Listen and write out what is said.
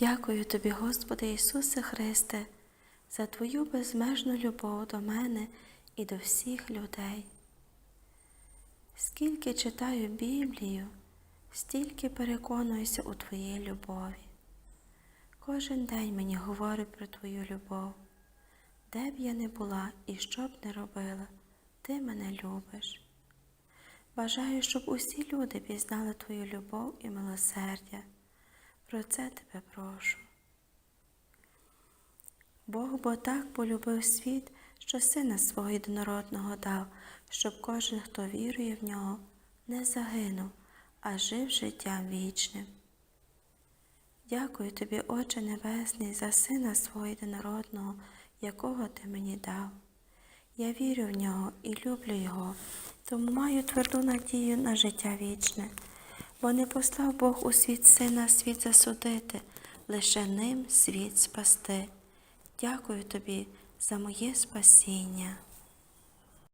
Дякую тобі, Господи Ісусе Христе, за Твою безмежну любов до мене і до всіх людей. Скільки читаю Біблію, стільки переконуюся у Твоїй любові. Кожен день мені говорить про Твою любов. Де б я не була і що б не робила, Ти мене любиш. Бажаю, щоб усі люди пізнали Твою любов і милосердя. Про це тебе прошу. Бог бо так полюбив світ, що сина свого єдинородного дав, щоб кожен, хто вірує в нього, не загинув, а жив життям вічним. Дякую тобі, Отче Небесний, за сина свого єдинородного, якого ти мені дав. Я вірю в нього і люблю його, тому маю тверду надію на життя вічне, бо не послав Бог у світ сина світ засудити, лише ним світ спасти. Дякую тобі за моє спасіння.